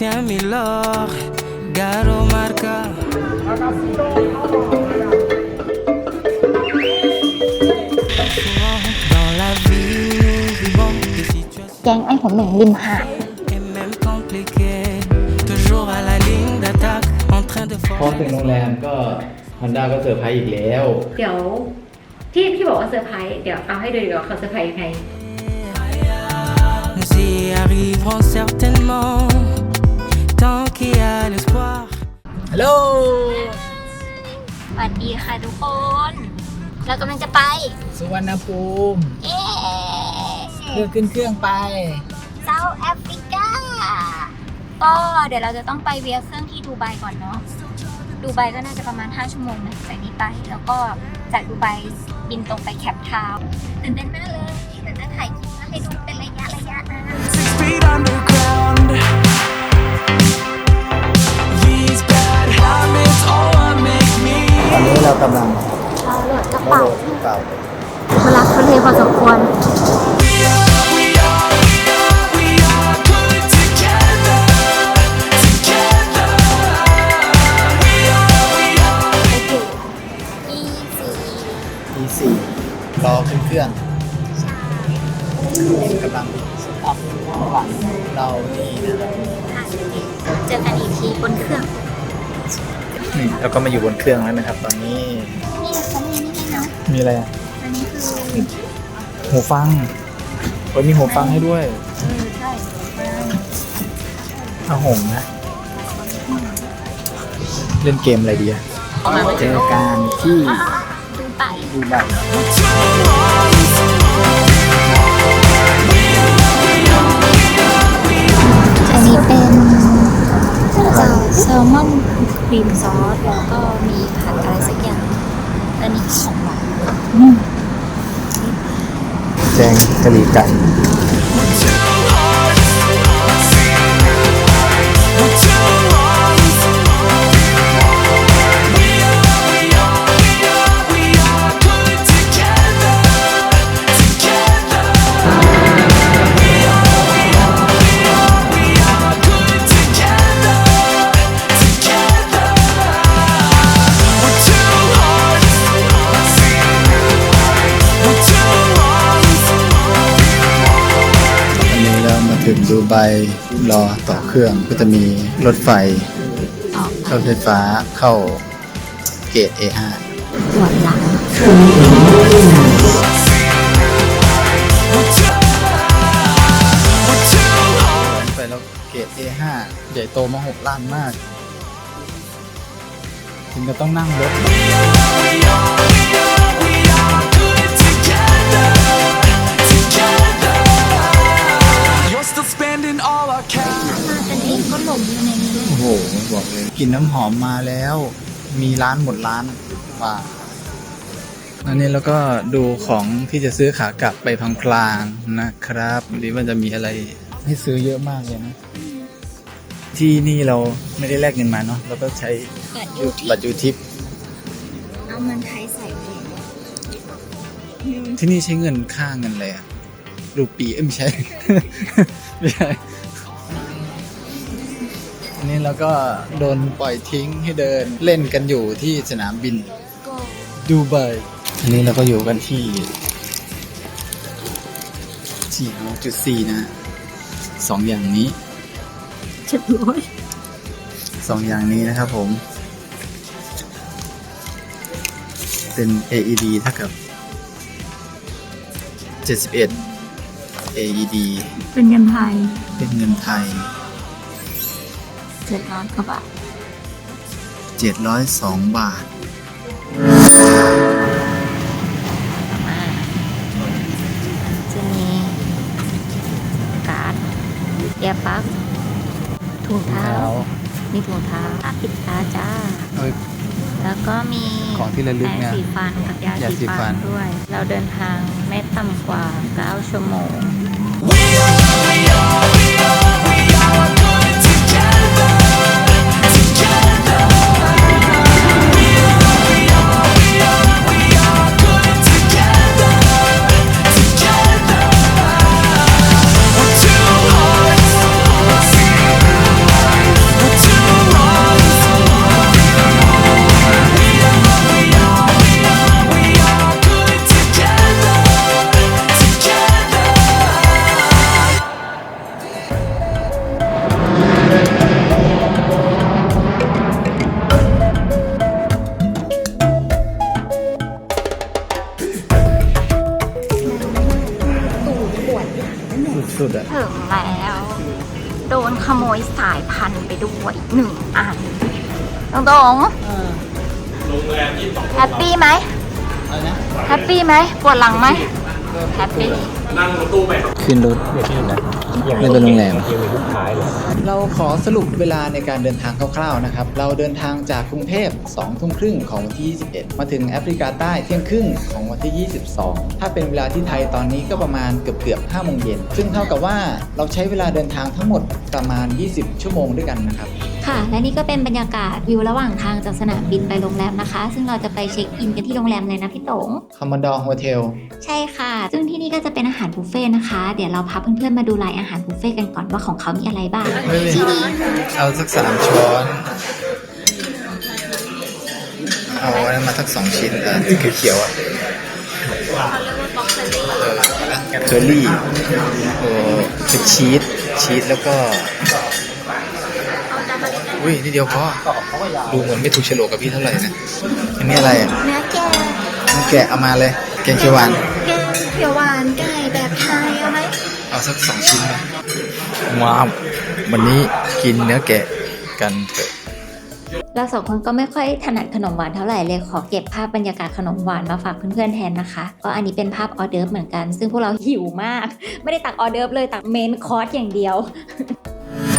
Lucien Milor, Garo Marca. Dans la vie, nous vivons des situations แกงไอ้หัวเหม่งริมหาด et même compliquées. Toujours à la ligne d'attaque, en train de พอถึงโรงแรมก็ฮอนด้าก็เซอร์ไพรส์อีกแล้ว เดี๋ยวที่ที่บอกว่าเซอร์ไพรส์เดี๋ยวเอาให้ดูดีกว่าเขาเซอร์ไพรส์ยังไง Nous y arriverons certainement, tant qu'il y a l'espoir. ฮัลโหลสวัสดีค่ะทุกคน เรากำลังจะไป สุวรรณภูมิเอ๊เพื่อขึ้นเครื่องไป เซาท์แอฟริกา ก็เดี๋ยวเราจะต้องไปเวียเครื่องที่ดูไบก่อนเนาะ ดูไบก็น่าจะประมาณ 5 ชั่วโมงนะจากนี้ไป แล้วก็จากดูไบบินตรงไปแคปทาวน์ตื่นเต้นมากเลยเดี๋ยวจะถ่ายคลิปมาให้ดูเป็นระยะระยะนะ Six feet underground. ตอนนี้เรากำลังเราโหลดกระเป๋าโหกระเป๋าเวลาเขาเลพอสมควร We are, we are, we are, we are good together. Together. We are, we are. ไปถึงอีซีทีสี่รอขึ้นเครื่องใช่กำลังอัพหลังเรานี่นะครับค่ะเจอกันอีกทีบนเครื่อง นี่เราก็มาอยู่บนเครื่องแล้วนะครับ ตอนนี้นี่เขามีนี่ให้เนาะมีอะไรอะอันนี้คือหูฟังโอ้ยมีหูฟังให้ด้วยเออใช่ผ้าห่มนะ เล่นเกมอะไรดีอะเจอกันที่ดูไปดูไบอันนี้เป็น แซลมอนครีมซอส แล้วก็มีผัดอะไรสักอย่าง อันนี้ของหวานแจงกะหรี่ไก่อั ไบรอต่อเครื่องก็จะมีรถไฟรถไฟฟ้าเข้าเกต A5 ปวดหลังไปแล้วเกต A5 ใหญ่โตมโหฬารมากถึงจะต้องนั่งรถ มากันเองก็หลงอยู่ในนี้โอ้โหบอกเลยกลิ่นน้ำหอมมาแล้ว มีร้านหมดร้านว่าอันนี้แล้วก็ดูของที่จะซื้อขากลับไปพลางๆนะครับดีมันจะมีอะไรให้ซื้อเยอะมากเลยนะ ที่นี่เราไม่ได้แลกเงินมาเนาะเราก็ใช้เกิดอยู่ที่บัตรยูทิปเอาเงินไทยใส่เลยที่นี่ใช้เงินค่าเงินอะไรอะรูปีเอ้ยไม่ใช่ไม่ใช่ อันนี้เราก็โดนปล่อยทิ้งให้เดินเล่นกันอยู่ที่สนามบินก็ดูไบอันนี้เราก็อยู่กันที่ที่จุดสี่นะ สองอย่างนี้เจ็ดร้อยสองอย่างนี้นะครับผม เป็น AED เท่ากับ 71 AED เป็นเงินไทย เป็นเงินไทย เจ็ดร้อยกว่าบาท702บาท จะมีการ์ดแยาปักถุงเท้า มีถุงเท้าผ้าปิดตาจ้า เอ้ยแล้วก็มีของที่ระลึกแปรงเนี่ยสีฟันกับยายาสีสีฟัฟัน นด้วย เราเดินทางไม่ต่ำกว่า 9 ชั่วโมง We're too hard ปปี้ไหมปวดหลังไหมแฮปปี้ขึ้นรถไม่เป็นโรงแรมเราขอสรุปเวลาในการเดินทางคร่าวๆนะครับ เราเดินทางจากกรุงเทพ2ทุ่มครึ่งของวันที่ 21 มาถึงแอฟริกาใต้เที่ยงครึ่งของวันที่ 22 ถ้าเป็นเวลาที่ไทยตอนนี้ก็ประมาณเกือบเกือบ5โมงเย็น ซึ่งเท่ากับว่าเราใช้เวลาเดินทางทั้งหมดประมาณ 20 ชั่วโมงด้วยกันนะครับ ค่ะ และนี่ก็เป็นบรรยากาศวิวระหว่างทางจากสนามบินไปโรงแรมนะคะ ซึ่งเราจะไปเช็คอินกันที่โรงแรมเลยนะพี่ตงคอมมานดอร์โฮเทลใช่ค่ะ ซึ่งที่นี่ก็จะเป็นอาหารบุฟเฟ่ต์นะคะ เดี๋ยวเราพาเพื่อนๆมาดูรายอาหารบุฟเฟ่ต์กันก่อนว่าของเขามีอะไรบ้างเอาสักสามช้อนเอาอันนั้นมาสักสองชิ้นอะที่เขียวๆอะเคอรี่โอ้คือชีสชีสแล้วก็ อุ้ยนี่เดียวพอดูเหมือนไม่ถูกโฉลกกับพี่เท่าไหร่นะอันนี้อะไรอะเนื้อแกงน้ำแกะเอามาเลยแกงเขียวหวานแกงเขียวหวานไก่แบบไทยเอาไหมเอาสักสองชิ้นนะว้าววันนี้กินเนื้อแกะกันเถอะเราสองคนก็ไม่ค่อยถนัดขนมหวานเท่าไหร่เลยขอเก็บภาพบรรยากาศขนมหวานมาฝากเพื่อนๆแทนนะคะก็อันนี้เป็นภาพออเดิร์ฟเหมือนกัน ซึ่งพวกเราหิวมาก ไม่ได้ตักออเดิร์ฟเลยตักเมนคอร์สอย่างเดียว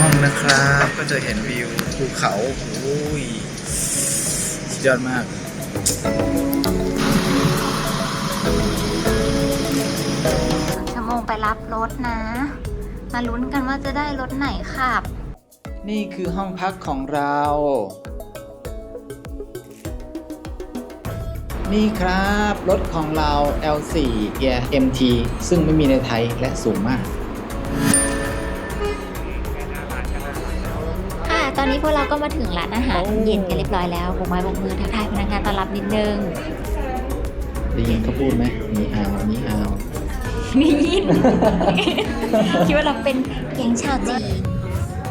ห้องนะครับ ก็จะเห็นวิวภูเขาโอ้ยสุดยอดมาก ชั่วโมงไปรับรถนะ มาลุ้นกันว่าจะได้รถไหนขับ นี่คือห้องพักของเรา นี่ครับ รถของเรา L4 Air MT ซึ่งไม่มีในไทยและสูงมาก ตอนนี้พวกเราก็มาถึงร้านอาหารเย็นกันเรียบร้อยแล้วโบกไม้โบกมือทักทายพนักงานต้อนรับนิดนึงได้ยินเขาพูดไหมมีอาวมีอาวนี่ยิน คิดว่าเราเป็นแก๊งชาวจีน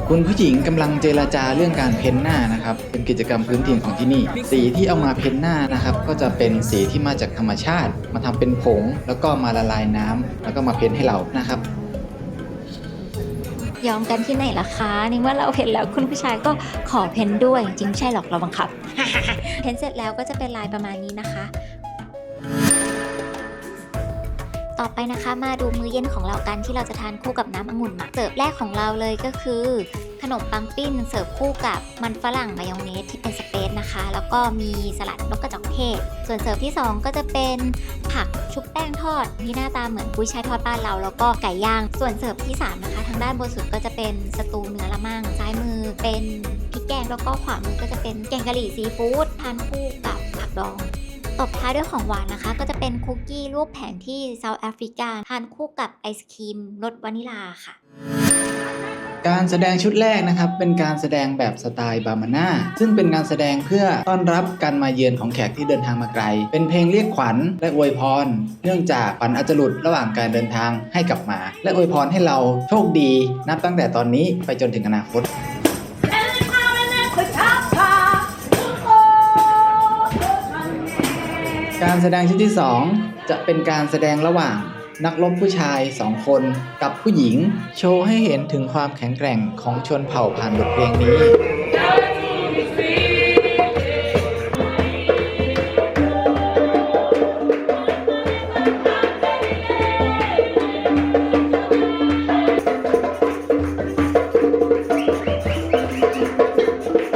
คุณผู้หญิงกำลังเจราจาเรื่องการเพ้นหน้านะครับ เป็นกิจกรรมพื้นถิ่นของที่นี่ สีที่เอามาเพ้นหน้านะครับ ก็จะเป็นสีที่มาจากธรรมชาติ มาทำเป็นผง แล้วก็มาละลายน้ำแล้วก็มาเพ้นให้เรานะครับ ยอมกันที่ไหนล่ะคะนี่เมื่อเราเพ้นแล้วคุณผู้ชายก็ขอเพ้นด้วยจริงใช่หรอกเราบังคับ เพ้นเสร็จแล้วก็จะเป็นลายประมาณนี้นะคะ ต่อไปนะคะมาดูมื้อเย็นของเรากันที่เราจะทานคู่กับน้ำองุ่นหมักเสิร์ฟแรกของเราเลยก็คือ ขนมปังปิ้งเสิร์ฟคู่กับมันฝรั่งมายองเนสที่เป็นสเปซนะคะ แล้วก็มีสลัดนกกระจอกเทศ ส่วนเสิร์ฟที่ 2 ก็จะเป็นผักชุบแป้งทอดที่หน้าตาเหมือนกุ้ยช่ายทอดบ้านเรา แล้วก็ไก่ย่าง ส่วนเสิร์ฟที่ 3 นะคะ ทางด้านบนสุดก็จะเป็นสตูเนื้อละมั่งซ้ายมือเป็นพริกแกงแล้วก็ขวามือก็จะเป็นแกงกะหรี่ซีฟู้ดทานคู่กับผักดอง ตบท้ายด้วยของหวานนะคะ ก็จะเป็นคุกกี้รูปแผนที่เซาท์แอฟริกาทานคู่กับไอศครีมรสวานิลาค่ะ การแสดงชุดแรกนะครับ เป็นการแสดงแบบสไตล์บามาน่าซึ่งเป็นการแสดงเพื่อต้อนรับการมาเยือนของแขกที่เดินทางมาไกล เป็นเพลงเรียกขวัญและอวยพร เนื่องจากขวัญอาจจะหลุดระหว่างการเดินทางให้กลับมา และอวยพรให้เราโชคดี นับตั้งแต่ตอนนี้ไปจนถึงอนาคต การแสดงชุดที่ 2 จะเป็นการแสดงระหว่างนักรบผู้ชาย 2 คนกับผู้หญิง โชว์ให้เห็นถึงความแข็งแกร่งของชนเผ่าผ่านบทเพลงนี้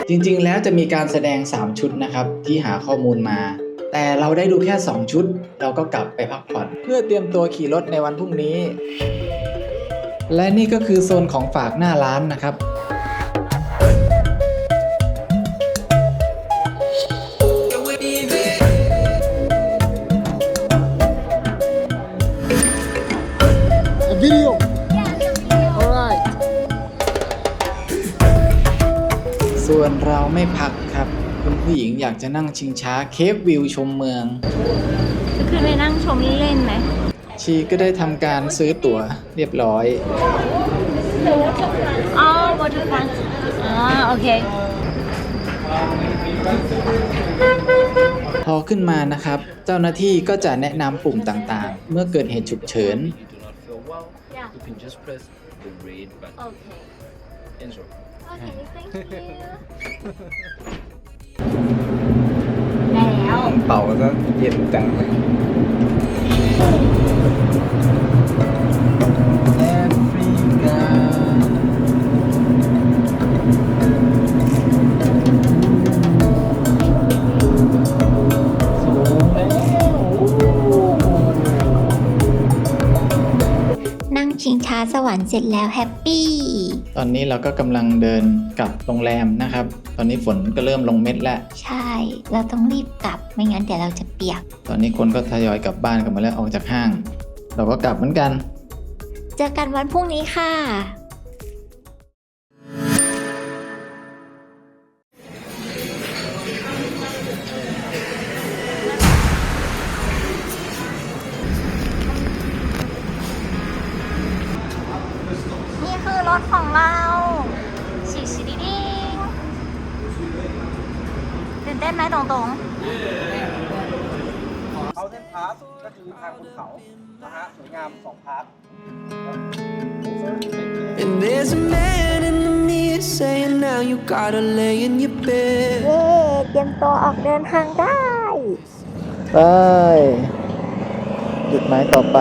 จริงๆ แล้วจะมีการแสดง 3 ชุดนะครับ ที่หาข้อมูลมา เราได้ดูแค่ 2 ชุด เราก็กลับไปพักผ่อน เพื่อเตรียมตัวขี่รถในวันพรุ่งนี้ และนี่ก็คือโซนของฝากหน้าร้านนะครับ ครับคุณผู้หญิงอยากจะนั่งชิงช้าเคฟวิวชมเมือง จะขึ้นไปนั่งชมเล่นๆไหมชีก็ได้ทำการซื้อตั๋วเรียบร้อย อ๋อ waterfront อ๋อ โอเค พอขึ้นมานะครับ เจ้าหน้าที่ก็จะแนะนำปุ่มต่างๆ เมื่อเกิดเหตุฉุกเฉิน can just press the red button. โอเค Enjoy. โอเค thank you ได้แล้วเป่าซะเย็นจังเลยแอฟริกา ชิงช้าสวรรค์เสร็จแล้วแฮปปี้ตอนนี้เราก็กำลังเดินกลับโรงแรมนะครับ ตอนนี้ฝนก็เริ่มลงเม็ดแล้ว ใช่ เราต้องรีบกลับไม่งั้นเดี๋ยวเราจะเปียก ตอนนี้คนก็ทยอยกลับบ้านกันมาแล้วออกจากห้าง เราก็กลับเหมือนกัน เจอกันวันพรุ่งนี้ค่ะ you gotta lay in your bed. เย้เตรียมตัวออกเดินทางได้ ไปจุดหมายต่อไป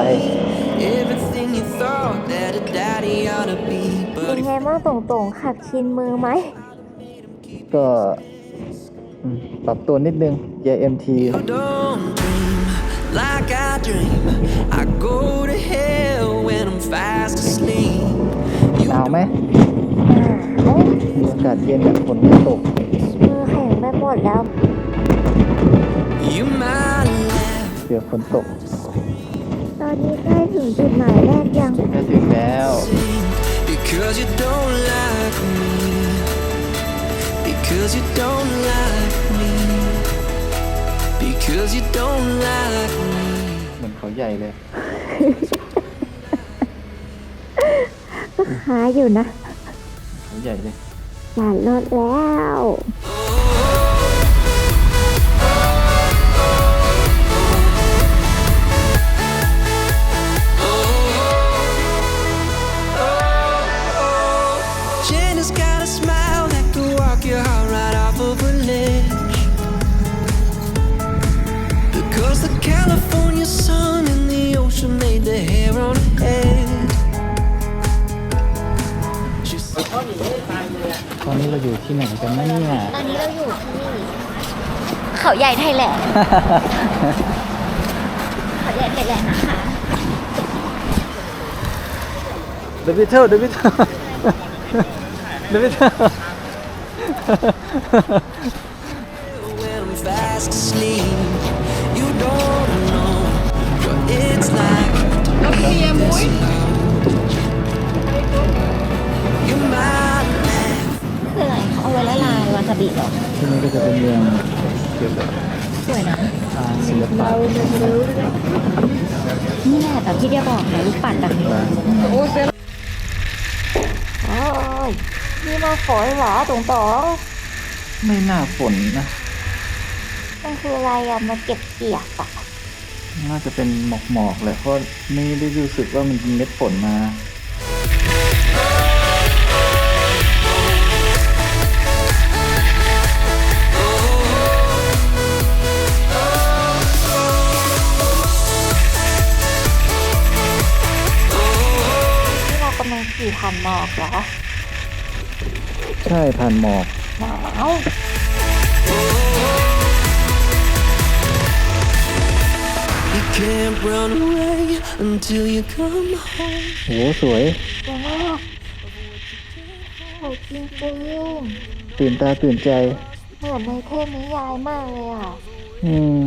Everything you thought that a daddy ought to be, เป็ but นไงบ้างตรงๆขับชินมือไหม ก็อืมปรับตัวนิดนึง JMT you don't dream like I dream. I go to hell when I'm fast asleep. หนาวไหม อ่าเอ้ยมีอากาศเย็นแบบฝนไม่ตกมือแข็งไปหมดแล้ว You my left. เดี๋ยวฝนตกตอนนี้ใกล้ถึงจุดหมายแรกยังจะถึงแล้ว Because you don't like me. Because you don't like me. Because you don't like me. เหมือนเขาใหญ่เลยหาอยู่นะเขาใหญ่เลย หลานรถแล้ว ตอนนี้เราอยู่ที่ไหนกันนะเนี่ย ตอนนี้เราอยู่ที่เขาใหญ่ไทยแลนด์เขาใหญ่ไทยแลนด์นะคะ The Beatles The Beatles The Beatles when I'm fast asleep. You don't know what it's like to be this low. You're my life. คือ อะไรเขาเอาไว้ละลายวาซาบิเหรอที่นี่ก็จะเป็นเมืองเกี่ยวกับสวยนะทางศิลปะนี่แหละแบบที่เดียบอกนะลูกปัดแบบนี้โอ้ยโอ้ยนี่มาฝอยหรอตรงตอไม่น่าฝนนะมันคืออะไรอะมาเก็บเปียกอะน่าจะเป็นหมอกหมอกๆแหละเพราะไม่ได้รู้สึกว่ามันเป็นเม็ดฝนมา รอใช่ผ่านหมอกหนาว You can't run away until you come home. โหสวยสวยมากสวยจริงตื่นตาตื่นใจ ๆเหมือนในเทพนิยายมากเลยอะ อืม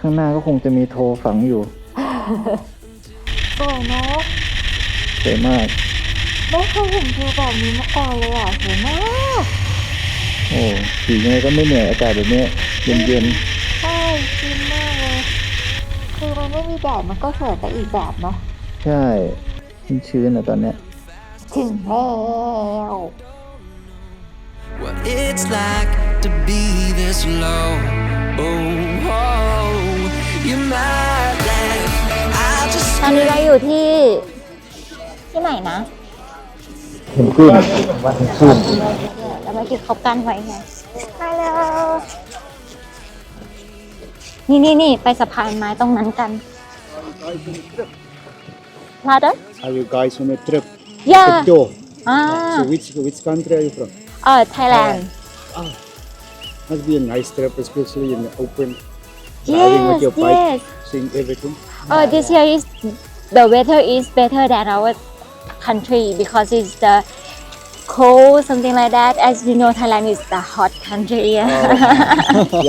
ข้างหน้าก็คงจะมีโทรฝังอยู่ สวยเนาะสวยมาก ไม่เคยเห็นวิวแบบนี้มาก่อนเลยอะสวยมากโอ้ขี่ยังไงก็ไม่เหนื่อยอากาศแบบนี้เย็นใช่จริงมากเลยคือมันไม่มีแดดมันก็สวยไปอีกแบบเนาะๆใช่ชื้นๆอะตอนเนี้ยถึงแล้ว What it's like to be this low. Oh, oh, you're my life. I just ตอนนี้เราอยู่ที่ ที่ไหนนะ เห็นขึ้นว่าเห็นขึ้น แล้วเมื่อกี้เขากั้นไว้ไงฮัลโหลนี่นี่นี่ไปสะพานไม้ตรงนั้นกัน Pardon? Are you guys on a trip? Yeah. Door. อ่า So which which country are you from? เออ Thailand Must be a nice trip, especially in the open, driving with yes your bike, yes seeing everything. oh this year is the weather is better than our Country because it's the cold something like that as you know Thailand is the hot country yeah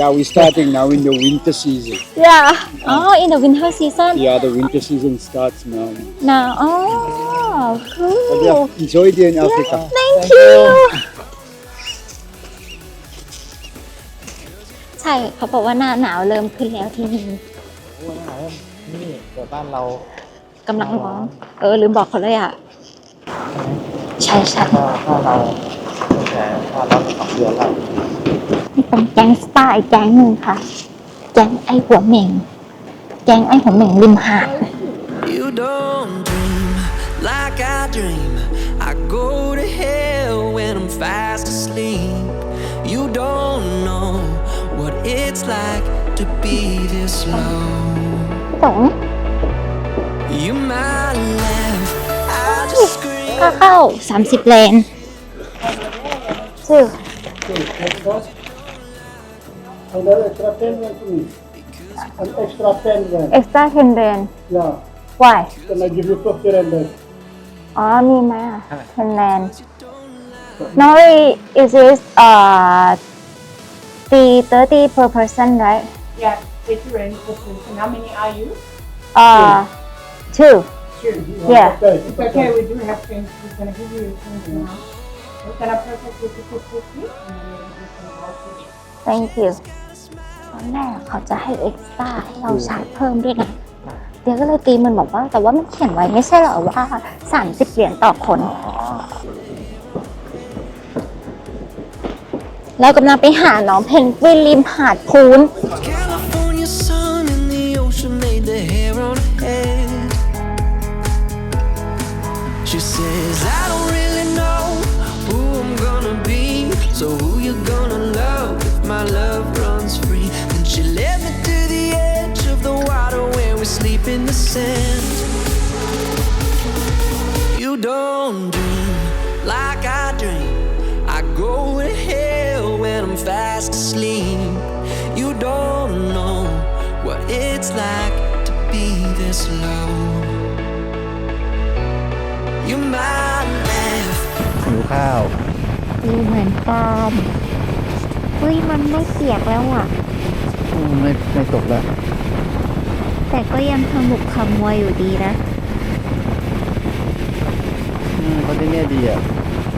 yeah, we're starting now in the winter season. yeah oh in the winter season Yeah, the winter season starts now. now oh But cool yeah, enjoy it in Africa. thank you ใช่เขาบอกว่าหน้าหนาวเริ่มขึ้นแล้วที่นี่นี่แต่บ้านเรา กำลังร้อง เออลืมบอกเขาเลยอะ ใช่ใช่ถ้าถ้าเราแต่ถ้าเราสองเดือนแล้วนี่เป็นแก๊งสไตล์แก๊งหนึ่งค่ะ แก๊งไอ้หัวเหม่ง แก๊งไอ้หัวเหม่งริมหาด You don't dream like I dream. I go to hell when I'm fast asleep. You don't know what it's like to be this low. พี่ต๋ง ค่าเข้า 30 เลนซึ่ง Another extra 10 rand to me. An extra 10 rand. เอ็กซ์ตร้าเทนเลน Yeah. why Can I give you 50 rand back? อ๋อ มีไหมอ่ะเทนเลน normally is this uh the 30 per person right Yeah, it's ready for person. How many are you? uh Two Sure. yeah Okay. It's okay, we do have change. We're gonna give you your change now. We're gonna process it to put fifty and then we can go to it. thank you ตอนแรกเขาจะให้เอ็กซ์ตร้าให้เราชาร์จเพิ่มด้วยนะเดี๋ยวก็เลยตีมันบอกว่า แต่ว่ามันเขียนไว้ไม่ใช่เหรอว่า 30 เหรียญต่อคน เรากำลังไปหาน้องเพนกวินริมหาดพูน California She says, I don't really know who I'm gonna be. So who you gonna love if my love runs free? Then she led me to the edge of the water where we sleep in the sand. You don't dream like I dream. I go to hell when I'm fast asleep. You don't know what it's like to be this low. You might laugh. หิวข้าวดูเหมือนกันเฮ้ยมันไม่เปียกแล้วอะ อืมไม่ไม่ตกแล้วแต่ก็ยังขมุกขมัวอยู่ดีนะ อืมเขาที่เนี่ยดีอะ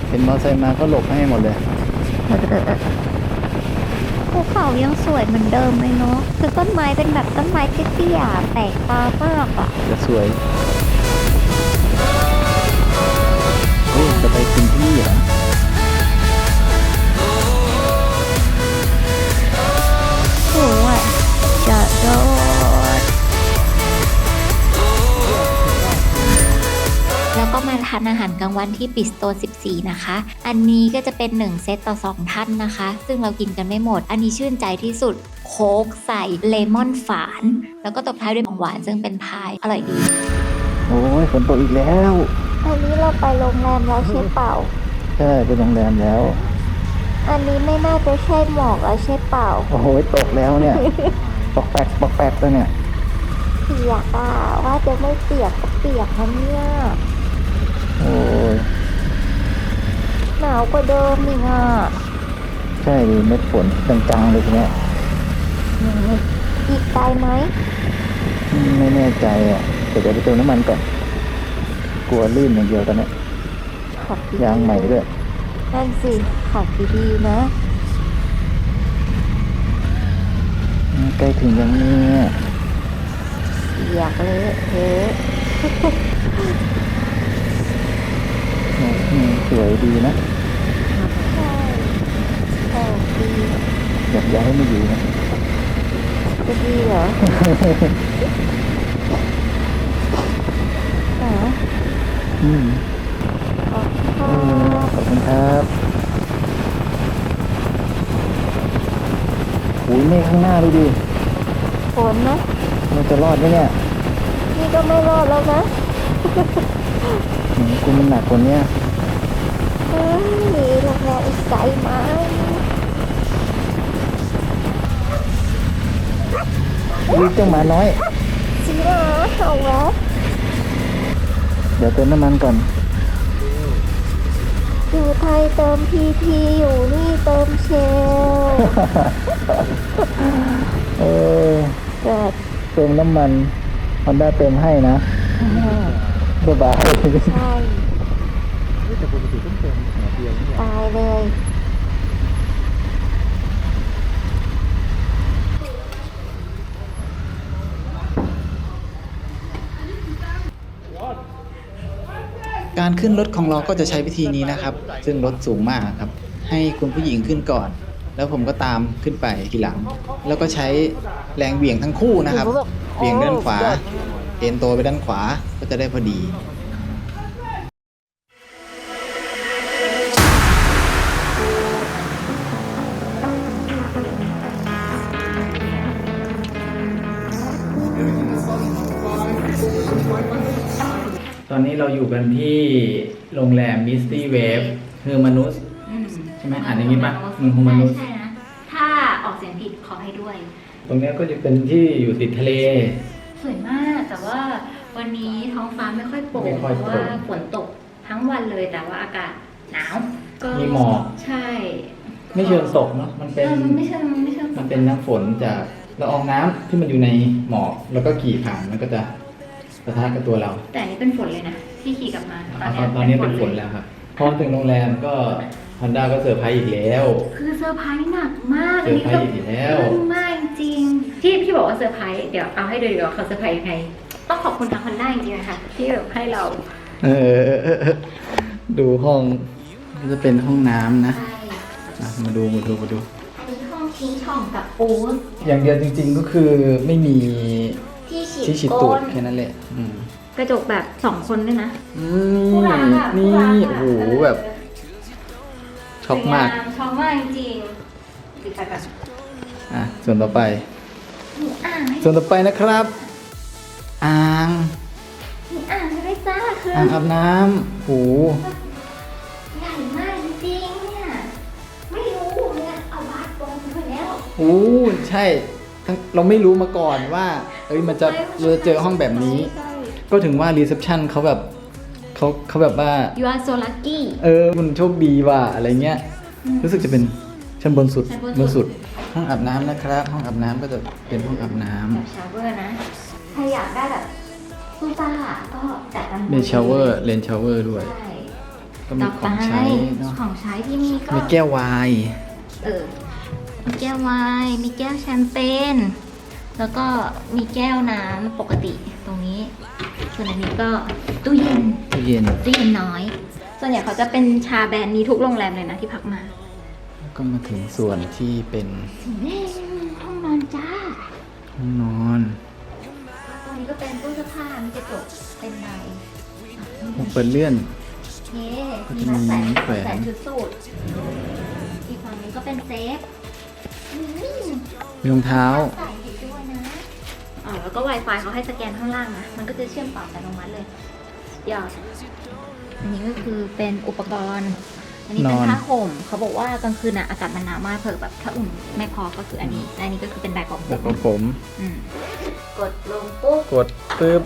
เห็นมอเตอร์ไซค์มาก็หลบให้หมดเลยภูเขายังสวยเหมือนเดิมเลยเนาะคือต้นไม้เป็นแบบต้นไม้เตี้ยๆแปลกตามากอะจะสวย จะไปกินที่เหรอโอ้ยจะโดดแล้วก็มาทานอาหารกลางวันที่ปิสโต14 นะคะ อันนี้ก็จะเป็น 1 เซตต่อ 2 ท่านนะคะ ซึ่งเรากินกันไม่หมด อันนี้ชื่นใจที่สุด โค้กใส่เลมอนฝาน แล้วก็ตบท้ายด้วยของหวานซึ่งเป็นพาย อร่อยดี โอ้ยฝนตกอีกแล้ว อันนี้เราไปโรงแรมแล้วใช่เปล่า ใช่ไปโรงแรมแล้ว อันนี้ไม่น่าจะใช่หมอกแล้วใช่เปล่า โอ้โหตกแล้วเนี่ย ปอกแปกปอกแปกแล้วเนี่ยเปียกอะว่าจะไม่เปียกก็เปียกนะเนี่ยโอ้ยหนาวกว่าเดิมอีกอะใช่ดิเม็ดฝนจังๆเลยทีเนี้ยอีกไกลไหมอืมไม่แน่ใจอะแต่เดี๋ยวไปเติมน้ำมันก่อน กลัวลื่นอย่างเดียวตอนเนี้ยขับดีๆยางใหม่ด้วยนั่นสิขับดีๆนะอืมใกล้ถึงยังเนี่ยเปียกเละเทะอืมสวยดีนะใช่โอ้ดีอยากย้ายมาอยู่นะ จะดีเหรอฮะมอื มขอบคุณครับหูยเมฆข้างหน้าดูดิฝนนะมันจะรอดไหมเนี่ยนี่ก็ไม่รอดแล้วนะหืมกูมันหนักกว่านี้เฮ้ยโรงแรมอีกไกลไหมวิ่งเจ้าหมาน้อยจริงเหรอเอาวะ เดี๋ยวเติมน้ำมันก่อน อยู่ไทยเติมพีทีอยู่นี่เติมเชลเออเกิดเติมน้ำมันฮอนด้าเติมให้นะบ๊ายบายใช่ตายเลย การขึ้นรถของเราก็จะใช้วิธีนี้นะครับ ซึ่งรถสูงมากครับ ให้คุณผู้หญิงขึ้นก่อน แล้วผมก็ตามขึ้นไปทีหลัง แล้วก็ใช้แรงเบี่ยงทั้งคู่นะครับเบี่ยงด้านขวาเอ็นตัวไปด้านขวาก็จะได้พอดี ตอนนี้เราอยู่กันที่โรงแรมมิสตี้เวฟเฮอร์มานุสใช่ไหมอ่านอย่างนี้ปะมันคงมนุษย์ใช่นะ ถ้าออกเสียงผิดขอให้ด้วย ตรงเนี้ยก็จะเป็นที่อยู่ติดทะเล สวยมากแต่ว่าวันนี้ท้องฟ้าไม่ค่อยโปร่งไม่ค่อยเพโปร่ราะงว่าฝนตกทั้งวันเลยแต่ว่าอากาศหนาวก็มีหมอก ใช่ไม่เชิงตกเนาะมันเป็นเออมันไม่เชิงมันไม่เชิงตกมันเป็นน้ำฝนจากละอองน้ำที่มันอยู่ในหมอกแล้วก็ขี่ผ่านมันก็จะ ปะทะกับตัวเราแต่อันนี้เป็นฝนเลยนะที่ขี่กลับมาตอนตอนนี้เป็นฝนแล้วครับพอถึงโรงแรมก็ฮอนด้าก็เซอร์ไพรส์อีกแล้ว คือเซอร์ไพรส์หนักมากเซอร์ไพรส์อีกแล้วอึ้งมากจริงๆที่พี่บอกว่าเซอร์ไพรส์เดี๋ยวเอาให้ดูดีกว่าเขาเซอร์ไพรส์ยังไงต้องขอบคุณทางคอนด้าจริงๆนะคะที่แบบให้เรา เออเออเออเออดูห้องก็จะเป็นห้องน้ำนะใช่อะมาดูมาดูมาดูอันนี้ห้องทิ้งช่องกับปูนอย่างเดียวจริง ๆก็คือไม่มี ที่ฉีดที่ฉีดก้ตูดนแค่นั้นแหละอืมกระจกแบบสองคนด้วยนะนี่คู่รักอะนี่คู่รักะโอ้โหแบบช็อกมาก สวยงช็อกมากจริงๆปิดไฟก่อนอะส่วนต่อไปมีอ่างให้ส่วนต่อไปนะครับ อ่างมีอ่างให้ด้วยจ้าคืออ่างอาบน้ำโหใหญ่มากจริงๆเนี่ยไม่รู้เนี่ยเอาบาสบอลไปแล้ว โอ้ใช่ทั้ง เราไม่รู้มาก่อนว่าเอ้ยมันจะเราจะเจอห้องแบบนี้ ใช่ก็ถึงว่ารีเซพชันเขาแบบเขาเขาแบบว่า You are so lucky เออคุณโชคดีว่ะอะไรเงี้ย รู้สึกจะเป็นชั้นบนสุดชั้นบนสุด ห้องอาบน้ำนะครับ ห้องอาบน้ำก็จะเป็นห้องอาบน้ำแบบชาวเวอร์นะ ถ้าอยากได้แบบซูซ่าก็จัดกันมีชาวเวอร์เลนชาวเวอร์ด้วย ใช่ก็มีต่อขไปองใช้เนาะของใช้ที่มีก็มีแก้วไวน์เออ มีแก้วไวน์มีแก้วแชมเปญแล้วก็มีแก้วน้ำปกติตรงนี้ ส่วนอันนี้ก็ตู้เย็นตู้เย็นตู้เย็นน้อย ส่วนใหญ่เขาจะเป็นชาแบรนด์นี้ทุกโรงแรมเลยนะที่พักมาแล้วก็มาถึงส่วนที่เป็นนี่ห้องนอนจ้าห้องนอนตรงนี้ก็เป็นตู้เสื้อผ้ามีกระจกเป็นใบห้องเปิดเลื่อนเย้ก็มีจะมาแสนมีแขวนแสนชุดสูทอีกฝั่งนี้ก็เป็นเซฟอื มมีรองเท้า ใส่ผิดด้วยนะอ๋อแล้วก็ Wi-Fi เขาให้สแกนข้างล่างนะ มันก็จะเชื่อมต่ออัตโนมัติเลยยอดอันนี้ก็คือเป็นอุปกรณ์ อันนี้เป็นนอน ผ้าห่ม เขาบอกว่ากลางคืนน่ะอากาศมันหนาวมากเผื่อแบบถ้าอุ่นไม่พอก็คืออันนี้และอันนี้ก็คือเป็นแบกของผแบบมของผม อืมกดลงปุ๊บกดปึ๊บ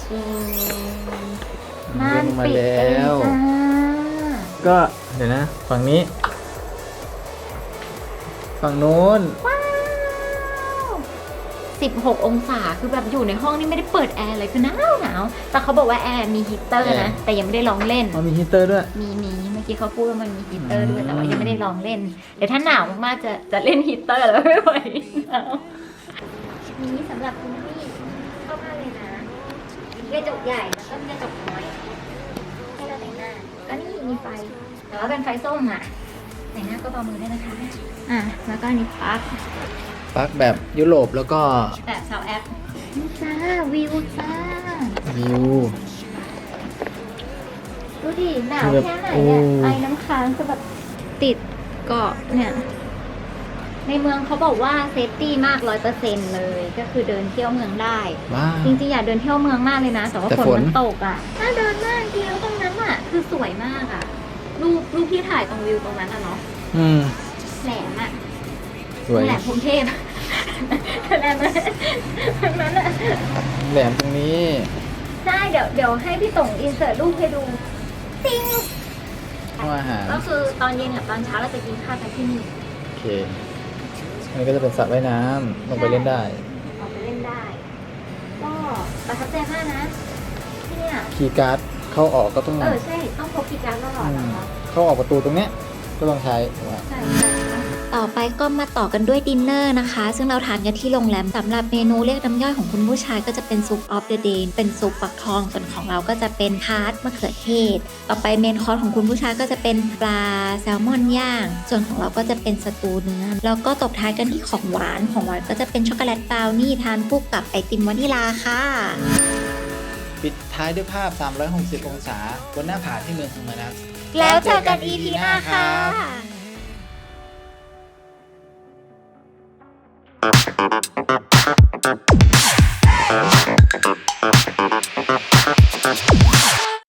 ชิงเลื่อนลงมาแล้วจ้าก็เดี๋ยวนะ ฝั่งนี้ ฝั่งนู้น ว้าว16 องศาคือแบบอยู่ในห้องนี่ไม่ได้เปิดแอร์เลยคือหนาวหนาวแต่เขาบอกว่าแอร์มีฮีตเตอร์แอร์นะ แต่ยังไม่ได้ลองเล่น อ๋อมีฮีตเตอร์ด้วย มีมีเมื่อกี้เขาพูดว่ามันมีฮีตเตอร์ด้วยอืมแต่ว่ายังไม่ได้ลองเล่น เดี๋ยวถ้าหนาวมากๆจะจะเล่นฮีตเตอร์แล้วไม่ไหวหนาวนี้สำหรับคุณพี่เข้ามากเลยนะมีกระจกใหญ่แล้วก็มีกระจกน้อยให้เราแต่งหน้าก็นี่มีไฟแต่ว่าเป็นไฟส้มอะ แต่งหน้าก็เบามือด้วยนะคะอะแล้วก็อันนี้ปลั๊กปลั๊กแบบยุโรปแล้วก็แบบชาวแอปนี่จ้าวิวจ้าวิวหนาวแบบแค่ไหนโอ้เนี่ยไอ้น้ำค้างจะแบบติดเกาะเนี่ยในเมืองเขาบอกว่าเซฟตี้มากร้อยเปอร์เซ็นเลยก็คือเดินเที่ยวเมืองได้ว้าจริงๆอยากเดินเที่ยวเมืองมากเลยนะ แต่ว่าแต่ฝนฝนมันตกอะน่าเดินมากจริงแล้วตรงนั้นอะ คือสวยมากอะ รูปรูปที่ถ่ายตรงวิวตรงนั้นอะเนาะอืมแหลมอะสวยแหลมพรหมเทพแหลมอะตรงนั้นอะแหลมตรงนี้ใช่เดี๋ยวเดี๋ยวให้พี่ตงอินเสิร์ตรูปให้ดูจริงห้องอาหารก็คือตอนเย็นกับตอนเช้าเราจะกินข้าวกันที่นี่โอเคอันนี้ก็จะเป็นสระว่ายน้ำลงไปเล่นได้ออกไปเล่นได้ ก็ประทับใจมากนะที่เนี่ยคีย์การ์ด เข้าออกก็ต้องเออใช่ต้องพกกีการ์ดตลอดอืมนะคะเข้าออกประตูตรงเนี้ยก็ต้องใช้ว่าใช่ใช่ต่อไปก็มาต่อกันด้วยดินเนอร์นะคะ ซึ่งเราทานกันที่โรงแรมสำหรับเมนูเรียกน้ำย่อยของคุณผู้ชายก็จะเป็นซุปออฟเดอะเดย์เป็นซุปปักทองส่วนของเราก็จะเป็นทาร์ตมะเขือเทศ ต่อไปเมนคอร์สของคุณผู้ชายก็จะเป็นปลาแซลมอนย่าง ส่วนของเราก็จะเป็นสตูเนื้อแล้วก็ตบท้ายกันที่ของหวานของหวานก็จะเป็นช็อกโกแลตบราวนี่ทานคู่กับไอติมวานิลาค่ะ ปิดท้ายด้วยภาพ 360 องศา บนหน้าผาที่เมืองสุมานัสแล้วเจอกัน EP หน้าค่ะ Thank